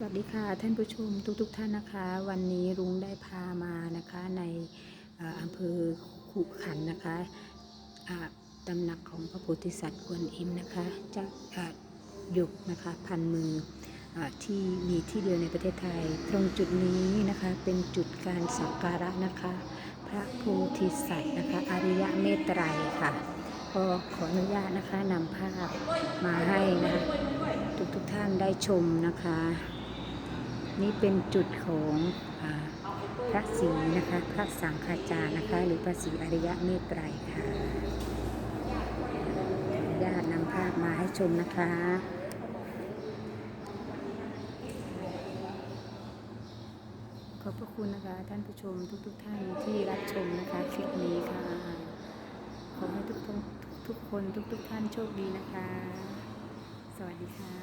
สวัสดีค่ะท่านผู้ชมทุกๆทท่านนะคะ วันนี้รุ้งได้พามานะคะในอำเภอขุขันนะคะอ่าตำหนักของพระโพธิสัตว์กวนอิมนะคะจะหยกนะคะพันมืออที่มีที่เดียวในประเทศไทย ตรงจุดนี้นะคะเป็นจุดการสักการะนะคะ พระโพธิสัตว์นะคะอริยะเมตไตรค่ะก็ขออนุญาตนะคะนำภาพมาให้นะคะทุกๆทท่านได้ชมนะคะ นี่เป็นจุดของอพระศรีนะคะ พระสังฆาจารย์นะคะ หรือพระศรีอริยะเมตไตรค่ะขออนุญาตนำภาพมาให้ชมนะคะขอบพระคุณนะคะท่านผู้ชมทุกๆทท่านที่รับชมนะคะคลิปนี้ค่ะ ขอให้ทุกๆทุกคนทุกๆท่านโชคดีนะคะ สวัสดีค่ะ